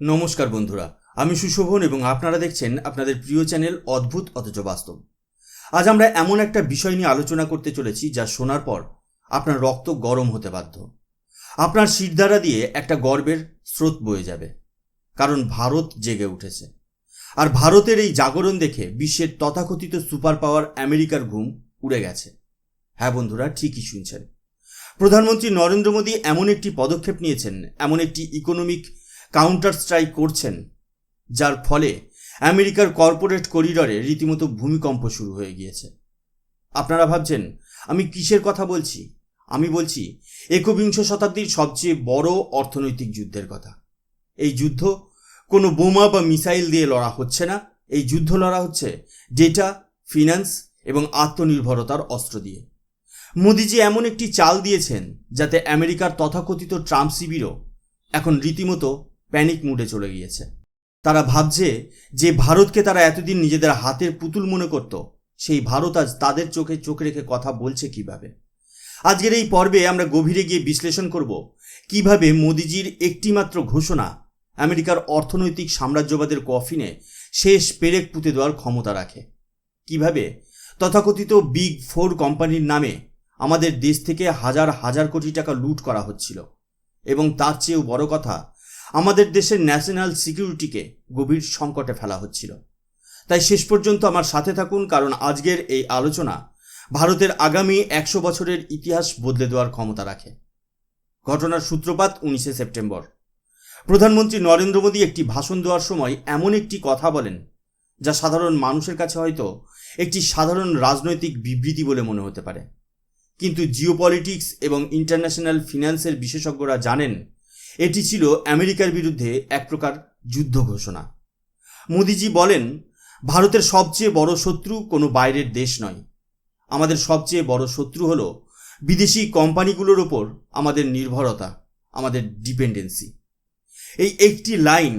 নমস্কার বন্ধুরা, আমি সুশোভন এবং আপনারা দেখছেন আপনাদের প্রিয় চ্যানেল অদ্ভুত অথচ বাস্তব। আজ আমরা এমন একটা বিষয় নিয়ে আলোচনা করতে চলেছি যা শোনার পর আপনার রক্ত গরম হতে বাধ্য। আপনার শিরদাঁড়া দিয়ে একটা গর্বের স্রোত বয়ে যাবে, কারণ ভারত জেগে উঠেছে। আর ভারতের এই জাগরণ দেখে বিশ্বের তথাকথিত সুপার পাওয়ার আমেরিকার ঘুম উড়ে গেছে। হ্যাঁ বন্ধুরা, ঠিকই শুনছেন। প্রধানমন্ত্রী নরেন্দ্র মোদী এমন একটি পদক্ষেপ নিয়েছেন, এমন একটি ইকোনমিক কাউন্টার স্ট্রাইক করছেন, যার ফলে আমেরিকার কর্পোরেট করিডরে রীতিমতো ভূমিকম্প শুরু হয়ে গিয়েছে। আপনারা ভাবছেন, আমি কিসের কথা বলছি? আমি বলছি, একবিংশ শতাব্দীর সবচেয়ে বড় অর্থনৈতিক যুদ্ধের কথা। এই যুদ্ধ কোনো বোমা বা মিসাইল দিয়ে লড়া হচ্ছে না। এই যুদ্ধ লড়া হচ্ছে ডেটা ফিনান্স এবং আত্মনির্ভরতার অস্ত্র দিয়ে। মোদিজি এমন একটি চাল দিয়েছেন, যাতে আমেরিকার তথাকথিত ট্রাম্প শিবিরও এখন রীতিমতো প্যানিক মুডে চলে গিয়েছে। তারা ভাবছে যে ভারতকে তারা এতদিন নিজেদের হাতের পুতুল মনে করত, সেই ভারত আজ তাদের চোখে চোখ রেখে কথা বলছে কীভাবে? আজকের এই পর্বে আমরা গভীরে গিয়ে বিশ্লেষণ করব কীভাবে মোদিজির একটিমাত্র ঘোষণা আমেরিকার অর্থনৈতিক সাম্রাজ্যবাদের কফিনে শেষ পেরেক পুঁতে দেওয়ার ক্ষমতা রাখে। কীভাবে? তথাকথিত বিগ ফোর কোম্পানির নামে আমাদের দেশ থেকে হাজার হাজার কোটি টাকা লুট করা হচ্ছিল। এবং তার চেয়েও বড় কথা আমাদের দেশের ন্যাশনাল সিকিউরিটিকে গভীর সংকটে ফেলা হচ্ছিল। তাই শেষ পর্যন্ত আমার সাথে থাকুন, কারণ আজকের এই আলোচনা ভারতের আগামী একশো বছরের ইতিহাস বদলে দেওয়ার ক্ষমতা রাখে। ঘটনার সূত্রপাত উনিশে সেপ্টেম্বর। প্রধানমন্ত্রী নরেন্দ্র মোদী একটি ভাষণ দেওয়ার সময় এমন একটি কথা বলেন, যা সাধারণ মানুষের কাছে হয়তো একটি সাধারণ রাজনৈতিক বিবৃতি বলে মনে হতে পারে। কিন্তু জিওপলিটিক্স এবং ইন্টারন্যাশনাল ফিন্যান্সের বিশেষজ্ঞরা জানেন এটি ছিল আমেরিকার বিরুদ্ধে এক প্রকার যুদ্ধ ঘোষণা। মোদিজি বলেন, ভারতের সবচেয়ে বড় শত্রু কোনো বাইরের দেশ নয়। আমাদের সবচেয়ে বড় শত্রু হলো বিদেশি কোম্পানিগুলোর ওপর আমাদের নির্ভরতা, আমাদের ডিপেন্ডেন্সি। এই একটি লাইন,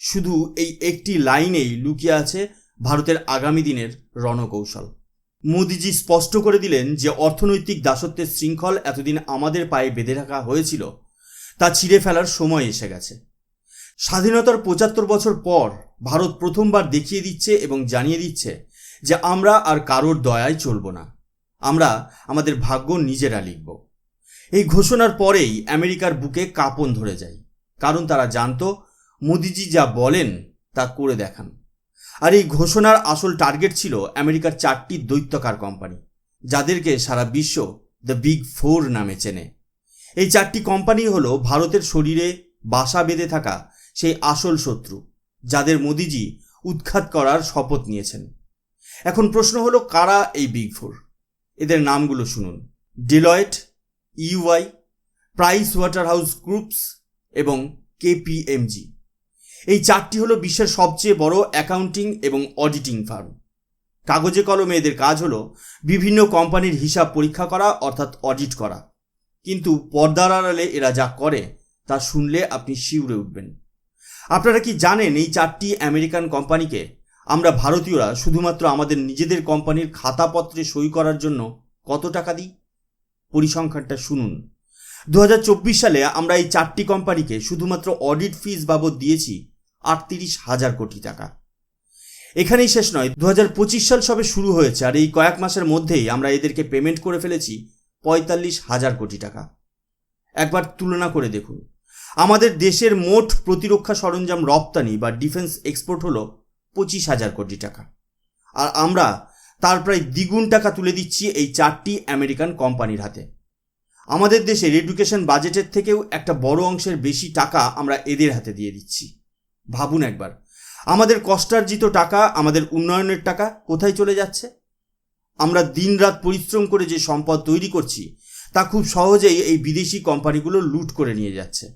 শুধু এই একটি লাইনেই লুকিয়ে আছে ভারতের আগামী দিনের রণকৌশল। মোদিজি স্পষ্ট করে দিলেন যে অর্থনৈতিক দাসত্বের শৃঙ্খল এতদিন আমাদের পায়ে বেঁধে রাখা হয়েছিল তা ছিঁড়ে ফেলার সময় এসে গেছে। স্বাধীনতার পঁচাত্তর বছর পর ভারত প্রথমবার দেখিয়ে দিচ্ছে এবং জানিয়ে দিচ্ছে যে আমরা আর কারোর দয়ায় চলব না। আমরা আমাদের ভাগ্য নিজেরা লিখব। এই ঘোষণার পরেই আমেরিকার বুকে কাঁপন ধরে যায়। কারণ তারা জানতো, মোদিজি যা বলেন তা করে দেখান। আর এই ঘোষণার আসল টার্গেট ছিল আমেরিকার চারটি দৈত্যকার কোম্পানি, যাদেরকে সারা বিশ্ব দ্য বিগ ফোর নামে চেনে। এই চারটি কোম্পানি হলো ভারতের শরীরে বাসা বেঁধে থাকা সেই আসল শত্রু, যাদের মোদিজি উৎখাত করার শপথ নিয়েছেন। এখন প্রশ্ন হলো, কারা এই বিগ ফোর এদের নামগুলো শুনুন। Deloitte EY price water house groups এবং কেপিএমজি এই চারটি হলো বিশ্বের সবচেয়ে বড় অ্যাকাউন্টিং এবং অডিটিং ফার্ম কাগজে কলমে এদের কাজ হলো বিভিন্ন কোম্পানির হিসাব পরীক্ষা করা, অর্থাৎ অডিট করা। কিন্তু পর্দার আড়ালে এরা যা করে, তা শুনলে আপনি শিউরে উঠবেন। আপনারা কি জানেন এই চারটি আমেরিকান কোম্পানিকে? আমরা ভারতীয়রা শুধুমাত্র আমাদের নিজেদের কোম্পানির খাতাপত্রে সই করার জন্য কত টাকা দিই? পরিসংখ্যানটা শুনুন। দু হাজার চব্বিশ সালে আমরা এই চারটি কোম্পানিকে শুধুমাত্র অডিট ফিস বাবদ দিয়েছি আটত্রিশ হাজার কোটি টাকা। এখানেই শেষ নয় দু সাল সবে শুরু হয়েছে আর এই কয়েক মাসের মধ্যেই আমরা এদেরকে পেমেন্ট করে ফেলেছি পঁয়তাল্লিশ হাজার কোটি টাকা। একবার তুলনা করে দেখুন। আমাদের দেশের মোট প্রতিরক্ষা সরঞ্জাম রপ্তানি বা ডিফেন্স এক্সপোর্ট হলো পঁচিশ হাজার কোটি টাকা। আর আমরা তার প্রায় দ্বিগুণ টাকা তুলে দিচ্ছি এই চারটি আমেরিকান কোম্পানির হাতে। আমাদের দেশের এডুকেশন বাজেটের থেকেও একটা বড় অংশের বেশি টাকা আমরা এদের হাতে দিয়ে দিচ্ছি। ভাবুন একবার, আমাদের কষ্টার্জিত টাকা, আমাদের উন্নয়নের টাকা কোথায় চলে যাচ্ছে? আমরা দিনরাত পরিশ্রম করে যে সম্পদ তৈরি করছি, তা খুব সহজেই এই বিদেশি কোম্পানিগুলো লুট করে নিয়ে যাচ্ছে।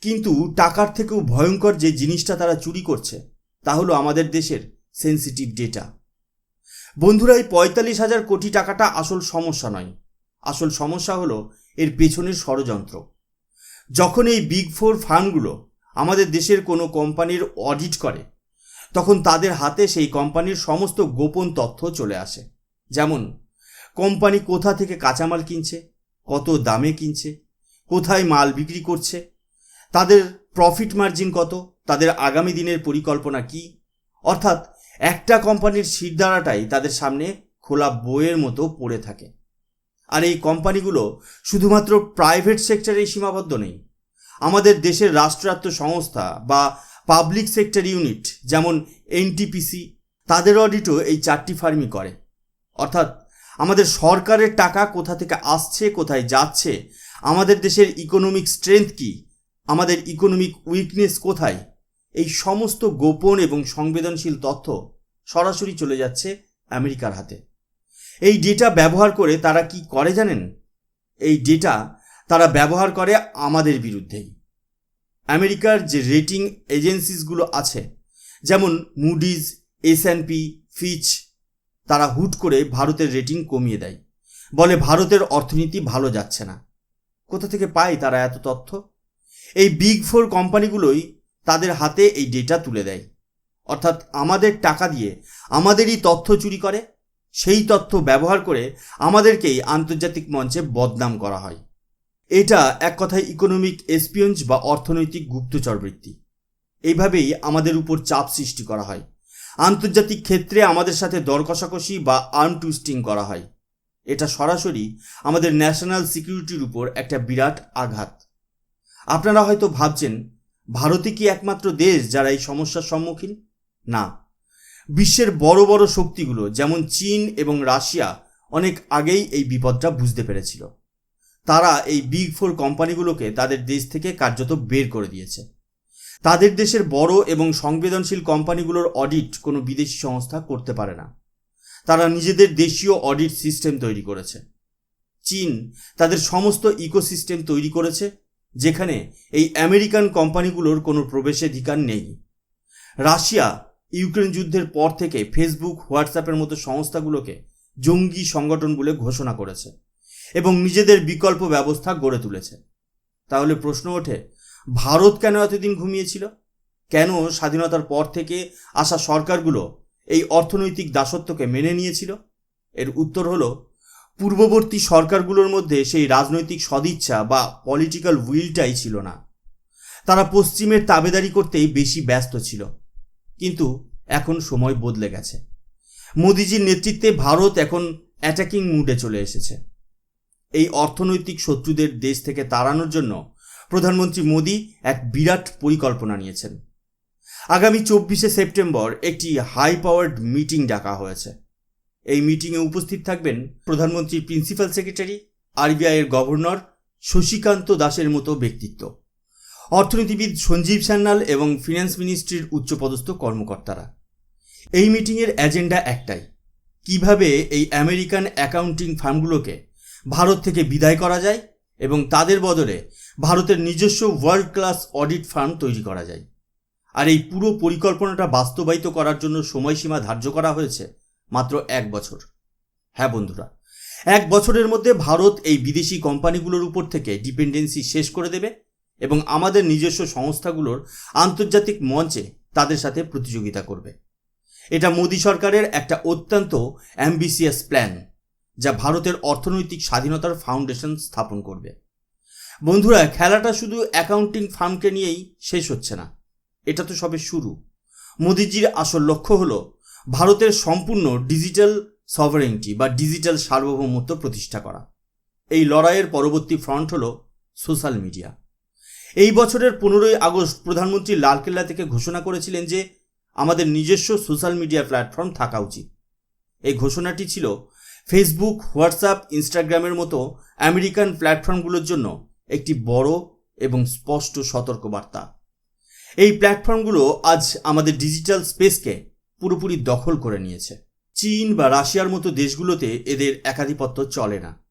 কিন্তু টাকার থেকেও ভয়ঙ্কর যে জিনিসটা তারা চুরি করছে, তা হলো আমাদের দেশের সেন্সিটিভ ডেটা বন্ধুরা, এই পঁয়তাল্লিশ হাজার কোটি টাকাটা আসল সমস্যা নয়। আসল সমস্যা হলো এর পেছনের ষড়যন্ত্র। যখন এই বিগ ফোর ফার্মগুলো আমাদের দেশের কোনো কোম্পানির অডিট করে, তখন তাদের হাতে সেই কোম্পানির সমস্ত গোপন তথ্য চলে আসে। যেমন, কোম্পানি কোথা থেকে কাঁচামাল কিনছে, কত দামে কিনছে, কোথায় মাল বিক্রি করছে, তাদের প্রফিট মার্জিন কত, তাদের আগামী দিনের পরিকল্পনা কি, অর্থাৎ একটা কোম্পানির শিরদাঁড়াটাই তাদের সামনে খোলা বইয়ের মতো পড়ে থাকে। আর এই কোম্পানিগুলো শুধুমাত্র প্রাইভেট সেক্টরেই সীমাবদ্ধ নেই। আমাদের দেশের রাষ্ট্রায়ত্ত সংস্থা বা পাবলিক সেক্টর ইউনিট যেমন এনটিপিসি তাদের অডিটও এই চারটি ফার্মই করে। অর্থাৎ আমাদের সরকারের টাকা কোথা থেকে আসছে, কোথায় যাচ্ছে, আমাদের দেশের ইকোনমিক স্ট্রেংথ কি, আমাদের ইকোনমিক উইকনেস কোথায়, এই সমস্ত গোপন এবং সংবেদনশীল তথ্য সরাসরি চলে যাচ্ছে আমেরিকার হাতে। এই ডেটা ব্যবহার করে তারা কি করে জানেন? এই ডেটা তারা ব্যবহার করে আমাদের বিরুদ্ধেই। আমেরিকার যে রেটিং এজেন্সিসগুলো আছে, যেমন মুডিজ এস পি ফিচ তারা হুট করে ভারতের রেটিং কমিয়ে দেয়। বলে ভারতের অর্থনীতি ভালো যাচ্ছে না। কোথা থেকে পায় তারা এত তথ্য? এই বিগ ফোর কোম্পানিগুলোই তাদের হাতে এই ডেটা তুলে দেয়। অর্থাৎ আমাদের টাকা দিয়ে আমাদেরই তথ্য চুরি করে, সেই তথ্য ব্যবহার করে আমাদেরকেই আন্তর্জাতিক মঞ্চে বদনাম করা হয়। এটা এক কথায় ইকোনমিক এসপিয়ঞ্জ বা অর্থনৈতিক গুপ্তচর বৃত্তি এইভাবেই আমাদের উপর চাপ সৃষ্টি করা হয়। আন্তর্জাতিক ক্ষেত্রে আমাদের সাথে দর কষাকষি বা আর্ম টুইস্টিং করা হয়। এটা সরাসরি আমাদের ন্যাশনাল সিকিউরিটির উপর একটা বিরাট আঘাত। আপনারা হয়তো ভাবছেন, ভারতই কি একমাত্র দেশ যারা এই সমস্যার সম্মুখীন? না। বিশ্বের বড় বড় শক্তিগুলো যেমন চীন এবং রাশিয়া অনেক আগেই এই বিপদটা বুঝতে পেরেছিল। তারা এই বিগ ফোর কোম্পানিগুলোকে তাদের দেশ থেকে কার্যত বের করে দিয়েছে। তাদের দেশের বড় এবং সংবেদনশীল কোম্পানিগুলোর অডিট কোনো বিদেশি সংস্থা করতে পারে না। তারা নিজেদের দেশীয় অডিট সিস্টেম তৈরি করেছে। চীন তাদের সমস্ত ইকোসিস্টেম তৈরি করেছে, যেখানে এই আমেরিকান কোম্পানিগুলোর কোনো প্রবেশাধিকার নেই। রাশিয়া ইউক্রেন যুদ্ধের পর থেকে ফেসবুক, হোয়াটসঅ্যাপের মতো সংস্থাগুলোকে জঙ্গি সংগঠন বলে ঘোষণা করেছে এবং নিজেদের বিকল্প ব্যবস্থা গড়ে তুলেছে। তাহলে প্রশ্ন ওঠে ভারত কেন এতদিন ঘুমিয়েছিল? কেন স্বাধীনতার পর থেকে আসা সরকারগুলো এই অর্থনৈতিক দাসত্বকে মেনে নিয়েছিল? এর উত্তর হলো, পূর্ববর্তী সরকারগুলোর মধ্যে সেই রাজনৈতিক সদিচ্ছা বা পলিটিক্যাল উইলটাই ছিল না। তারা পশ্চিমের তাবেদারি করতেই বেশি ব্যস্ত ছিল। কিন্তু এখন সময় বদলে গেছে। মোদিজির নেতৃত্বে ভারত এখন অ্যাটাকিং মুডে চলে এসেছে। এই অর্থনৈতিক শত্রুদের দেশ থেকে তাড়ানোর জন্য প্রধানমন্ত্রী মোদী এক বিরাট পরিকল্পনা নিয়েছেন। আগামী চব্বিশে সেপ্টেম্বর একটি হাই পাওয়ার্ড মিটিং ডাকা হয়েছে। এই মিটিংয়ে উপস্থিত থাকবেন প্রধানমন্ত্রীর প্রিন্সিপাল সেক্রেটারি, আরবিআইয়ের গভর্নর শশীকান্ত দাসের মতো ব্যক্তিত্ব। অর্থনীতিবিদ সঞ্জীব সান্যাল এবং ফিনান্স মিনিস্ট্রির উচ্চপদস্থ কর্মকর্তারা। এই মিটিংয়ের এজেন্ডা একটাই, কীভাবে এই আমেরিকান অ্যাকাউন্টিং ফার্মগুলোকে ভারত থেকে বিদায় করা যায় এবং তাদের বদলে ভারতের নিজস্ব ওয়ার্ল্ড ক্লাস অডিট ফার্ম তৈরি করা যায়। আর এই পুরো পরিকল্পনাটা বাস্তবায়িত করার জন্য সময়সীমা ধার্য করা হয়েছে মাত্র এক বছর। হ্যাঁ বন্ধুরা, এক বছরের মধ্যে ভারত এই বিদেশি কোম্পানিগুলোর উপর থেকে ডিপেন্ডেন্সি শেষ করে দেবে এবং আমাদের নিজস্ব সংস্থাগুলোর আন্তর্জাতিক মঞ্চে তাদের সাথে প্রতিযোগিতা করবে। এটা মোদী সরকারের একটা অত্যন্ত অ্যাম্বিসিয়াস প্ল্যান যা ভারতের অর্থনৈতিক স্বাধীনতার ফাউন্ডেশন স্থাপন করবে। বন্ধুরা, খেলাটা শুধু অ্যাকাউন্টিং ফার্মকে নিয়েই শেষ হচ্ছে না। এটা তো সবে শুরু। মোদিজির আসল লক্ষ্য হল ভারতের সম্পূর্ণ ডিজিটাল সভারেন্টি বা ডিজিটাল সার্বভৌমত্ব প্রতিষ্ঠা করা। এই লড়াইয়ের পরবর্তী ফ্রন্ট হল সোশ্যাল মিডিয়া এই বছরের পনেরোই আগস্ট প্রধানমন্ত্রী লালকেল্লা থেকে ঘোষণা করেছিলেন যে আমাদের নিজস্ব সোশ্যাল মিডিয়া প্ল্যাটফর্ম থাকা উচিত। এই ঘোষণাটি ছিল ফেসবুক হোয়াটসঅ্যাপ ইনস্টাগ্রামের মতো আমেরিকান প্ল্যাটফর্মগুলোর জন্য একটি বড় এবং স্পষ্ট সতর্কবার্তা। এই প্ল্যাটফর্মগুলো আজ আমাদের ডিজিটাল স্পেসকে পুরোপুরি দখল করে নিয়েছে। চীন বা রাশিয়ার মতো দেশগুলোতে এদের একাধিপত্য চলে না।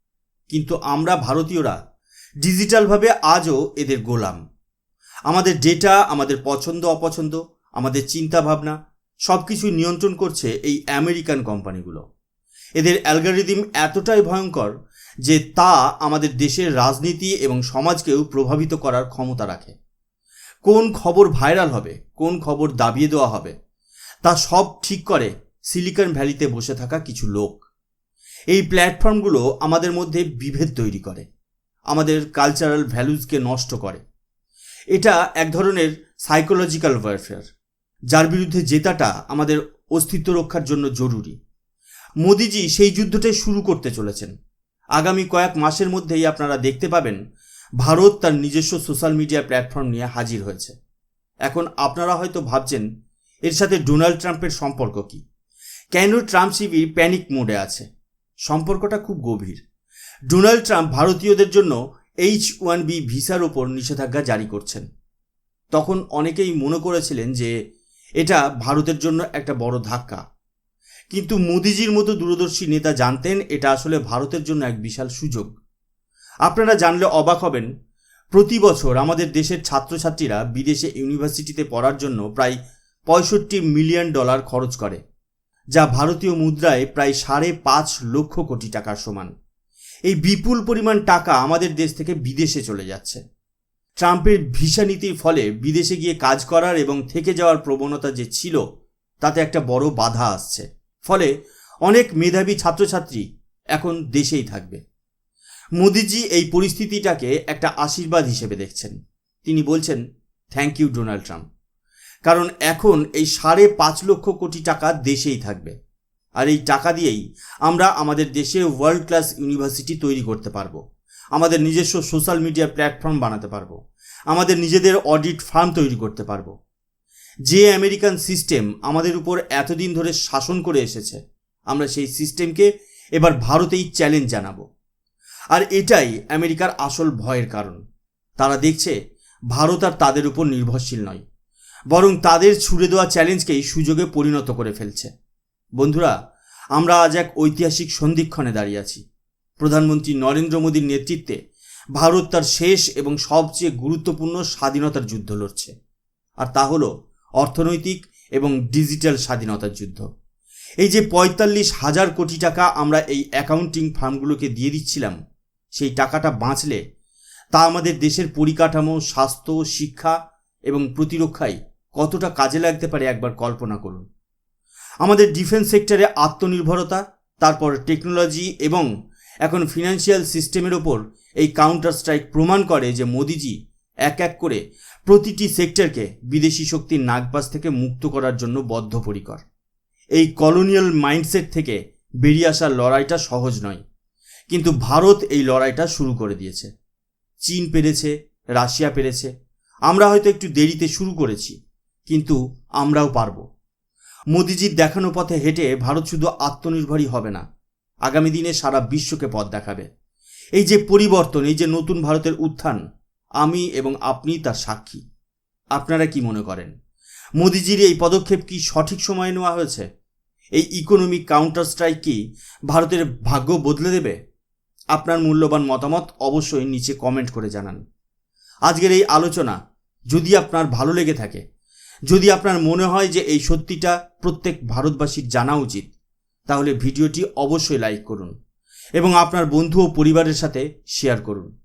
কিন্তু আমরা ভারতীয়রা ডিজিটালভাবে আজও এদের গোলাম। আমাদের ডেটা, আমাদের পছন্দ, অপছন্দ, আমাদের চিন্তা ভাবনা সব কিছু নিয়ন্ত্রণ করছে এই আমেরিকান কোম্পানিগুলো। এদের অ্যালগারিদিম এতটাই ভয়ঙ্কর যে তা আমাদের দেশের রাজনীতি এবং সমাজকেও প্রভাবিত করার ক্ষমতা রাখে। কোন খবর ভাইরাল হবে, কোন খবর দাবিয়ে দেওয়া হবে, তা সব ঠিক করে সিলিকন ভ্যালিতে বসে থাকা কিছু লোক। এই প্ল্যাটফর্মগুলো আমাদের মধ্যে বিভেদ তৈরি করে, আমাদের কালচারাল ভ্যালুজকে নষ্ট করে। এটা এক ধরনের সাইকোলজিক্যাল ওয়ারফেয়ার যার বিরুদ্ধে জেতাটা আমাদের অস্তিত্ব রক্ষার জন্য জরুরি। মোদিজি সেই যুদ্ধটাই শুরু করতে চলেছেন। আগামী কয়েক মাসের মধ্যেই আপনারা দেখতে পাবেন ভারত তার নিজস্ব সোশ্যাল মিডিয়া প্ল্যাটফর্ম নিয়ে হাজির হয়েছে। এখন আপনারা হয়তো ভাবছেন, এর সাথে ডোনাল্ড ট্রাম্পের সম্পর্ক কি? কেন ট্রাম্প শিবির প্যানিক মোডে আছে? সম্পর্কটা খুব গভীর। ডোনাল্ড ট্রাম্প ভারতীয়দের জন্য এইচ ওয়ান বি ভিসার ওপর নিষেধাজ্ঞা জারি করছেন। তখন অনেকেই মনে করেছিলেন যে এটা ভারতের জন্য একটা বড় ধাক্কা। কিন্তু মোদিজির মতো দূরদর্শী নেতা জানতেন এটা আসলে ভারতের জন্য এক বিশাল সুযোগ। আপনারা জানলে অবাক হবেন, প্রতি বছর আমাদের দেশের ছাত্রছাত্রীরা বিদেশে ইউনিভার্সিটিতে পড়ার জন্য প্রায় পঁয়ষট্টি মিলিয়ন ডলার খরচ করে, যা ভারতীয় মুদ্রায় প্রায় সাড়ে পাঁচ লক্ষ কোটি টাকার সমান। এই বিপুল পরিমাণ টাকা আমাদের দেশ থেকে বিদেশে চলে যাচ্ছে। ট্রাম্পের ভিসা নীতির ফলে বিদেশে গিয়ে কাজ করার এবং থেকে যাওয়ার প্রবণতা যে ছিল, তাতে একটা বড় বাধা আসছে। ফলে অনেক মেধাবী ছাত্রছাত্রী এখন দেশেই থাকবে। মোদিজি এই পরিস্থিতিটাকে একটা আশীর্বাদ হিসেবে দেখছেন। তিনি বলছেন থ্যাংক ইউ ডোনাল্ড ট্রাম্প কারণ এখন এই সাড়ে পাঁচ লক্ষ কোটি টাকা দেশেই থাকবে। আর এই টাকা দিয়েই আমরা আমাদের দেশে ওয়ার্ল্ড ক্লাস ইউনিভার্সিটি তৈরি করতে পারব। আমাদের নিজস্ব সোশ্যাল মিডিয়া প্ল্যাটফর্ম বানাতে পারব। আমাদের নিজেদের অডিট ফার্ম তৈরি করতে পারব। যে আমেরিকান সিস্টেম আমাদের উপর এতদিন ধরে শাসন করে এসেছে, আমরা সেই সিস্টেমকে এবার ভারতেই চ্যালেঞ্জ জানাব। আর এটাই আমেরিকার আসল ভয়ের কারণ। তারা দেখছে, ভারত আর তাদের উপর নির্ভরশীল নয়, বরং তাদের ছুড়ে দেওয়া চ্যালেঞ্জকেই সুযোগে পরিণত করে ফেলছে। বন্ধুরা, আমরা আজ এক ঐতিহাসিক সন্ধিক্ষণে দাঁড়িয়ে আছি। প্রধানমন্ত্রী নরেন্দ্র মোদীর নেতৃত্বে ভারত তার শেষ এবং সবচেয়ে গুরুত্বপূর্ণ স্বাধীনতার যুদ্ধ লড়ছে। আর তা হলো অর্থনৈতিক এবং ডিজিটাল স্বাধীনতার যুদ্ধ। এই যে পঁয়তাল্লিশ হাজার কোটি টাকা আমরা এই অ্যাকাউন্টিং ফার্মগুলোকে দিয়ে দিচ্ছিলাম, সেই টাকাটা বাঁচলে তা আমাদের দেশের পরিকাঠামো, স্বাস্থ্য, শিক্ষা এবং প্রতিরক্ষায় কতটা কাজে লাগতে পারে একবার কল্পনা করুন। আমাদের ডিফেন্স সেক্টরে আত্মনির্ভরতা, তারপর টেকনোলজি এবং এখন ফিনান্সিয়াল সিস্টেমের ওপর এই কাউন্টার স্ট্রাইক প্রমাণ করে যে মোদিজি এক এক করে প্রতিটি সেক্টরকে বিদেশি শক্তির নাগপাস থেকে মুক্ত করার জন্য বদ্ধপরিকর। এই কলোনিয়াল মাইন্ডসেট থেকে বেরিয়ে আসার লড়াইটা সহজ নয়, কিন্তু ভারত এই লড়াইটা শুরু করে দিয়েছে। চীন পেরেছে, রাশিয়া পেরেছে। আমরা হয়তো একটু দেরিতে শুরু করেছি, কিন্তু আমরাও পারব। মোদিজির দেখানো পথে হেঁটে ভারত শুধু আত্মনির্ভরই হবে না, আগামী দিনে সারা বিশ্বকে পথ দেখাবে। এই যে পরিবর্তন, এই যে নতুন ভারতের উত্থান আমি এবং আপনি তার সাক্ষী। আপনারা কি মনে করেন? মোদিজির এই পদক্ষেপ কি সঠিক সময়ে নেওয়া হয়েছে? এই ইকোনমিক কাউন্টার স্ট্রাইক কি ভারতের ভাগ্য বদলে দেবে? আপনার মূল্যবান মতামত অবশ্যই নিচে কমেন্ট করে জানান। আজকের এই আলোচনা যদি আপনার ভালো লেগে থাকে, যদি আপনার মনে হয় যে এই সত্যিটা প্রত্যেক ভারতবাসীর জানা উচিত, তাহলে ভিডিওটি অবশ্যই লাইক করুন এবং আপনার বন্ধু ও পরিবারের সাথে শেয়ার করুন।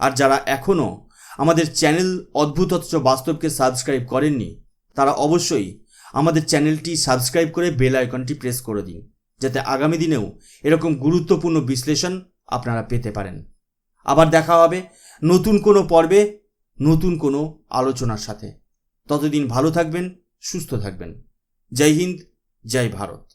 আর যারা এখনও আমাদের চ্যানেল অদ্ভুত অথচ বাস্তবকে সাবস্ক্রাইব করেননি, তারা অবশ্যই আমাদের চ্যানেলটি সাবস্ক্রাইব করে বেল আইকনটি প্রেস করে দিন, যাতে আগামী দিনেও এরকম গুরুত্বপূর্ণ বিশ্লেষণ আপনারা পেতে পারেন। আবার দেখা হবে নতুন কোনো পর্বে, নতুন কোনো আলোচনার সাথে। ততদিন ভালো থাকবেন, সুস্থ থাকবেন। জয় হিন্দ, জয় ভারত।